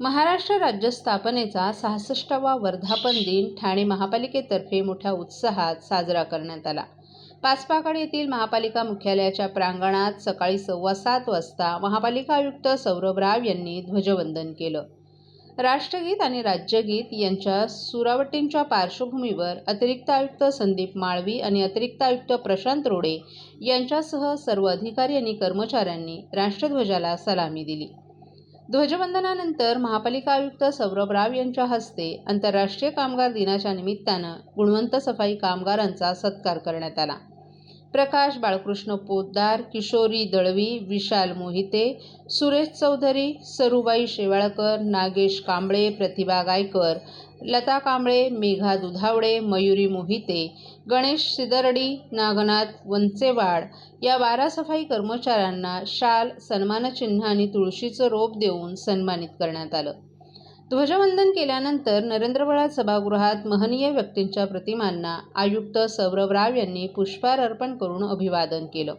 महाराष्ट्र राज्य स्थापनेचा सहासष्टावा वर्धापन दिन ठाणे महापालिकेतर्फे मोठ्या उत्साहात साजरा करण्यात आला. पाचपाकड येथील महापालिका मुख्यालयाच्या प्रांगणात सकाळी सव्वा सात वाजता महापालिका आयुक्त सौरभ राव यांनी ध्वजवंदन केलं. राष्ट्रगीत आणि राज्यगीत यांच्या सुरावटींच्या पार्श्वभूमीवर अतिरिक्त आयुक्त संदीप माळवी आणि अतिरिक्त आयुक्त प्रशांत रोडे यांच्यासह सर्व अधिकारी आणि कर्मचाऱ्यांनी राष्ट्रध्वजाला सलामी दिली. ध्वजवंदनानंतर महापालिका आयुक्त सौरभ राव यांच्या हस्ते आंतरराष्ट्रीय कामगार दिनाच्या निमित्तानं गुणवंत सफाई कामगारांचा सत्कार करण्यात आला. प्रकाश बाळकृष्ण पोद्दार किशोरी दळवी विशाल मोहिते सुरेश चौधरी सरुबाई शेवाळकर नागेश कांबळे प्रतिभा गायकर लता कांबळे मेघा दुधावडे मयुरी मोहिते गणेश सिदरडी नागनाथ वंचेवाड या बारा सफाई कर्मचाऱ्यांना शाल सन्मानचिन्ह आणि तुळशीचं रोप देऊन सन्मानित करण्यात आलं. ध्वजवंदन केल्यानंतर नरेंद्रवळा सभागृहात महनीय व्यक्तींच्या प्रतिमांना आयुक्त सौरभ राव यांनी पुष्पहार अर्पण करून अभिवादन केलं.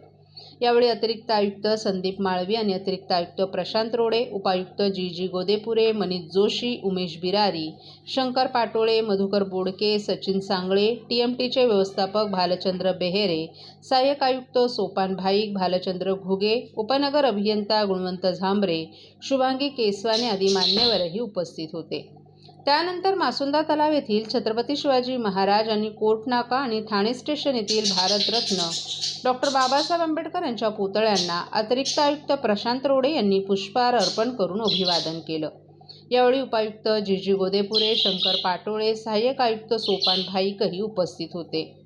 यावेळी अतिरिक्त आयुक्त संदीप माळवी आणि अतिरिक्त आयुक्त प्रशांत रोडे उपायुक्त G G Godepure Manish Joshi Umesh Birari Shankar Patole Madhukar Bodke Sachin Sangle T M टीचे व्यवस्थापक भालचंद्र बेहेरे सहाय्यक आयुक्त सोपान भाईक भालचंद्र घुगे उपनगर अभियंता गुणवंत झांबरे शुभांगी केसवाने आदी मान्यवरही उपस्थित होते. त्यानंतर मासुंदा तलाव येथील छत्रपती शिवाजी महाराज आणि कोटनाका आणि ठाणे स्टेशन येथील भारतरत्न डॉक्टर बाबासाहेब आंबेडकर यांच्या पुतळ्यांना अतिरिक्त आयुक्त प्रशांत रोडे यांनी पुष्पहार अर्पण करून अभिवादन केलं. यावेळी उपायुक्त जी जी गोदेपुरे शंकर पाटोळे सहाय्यक आयुक्त सोपान भाईकही उपस्थित होते.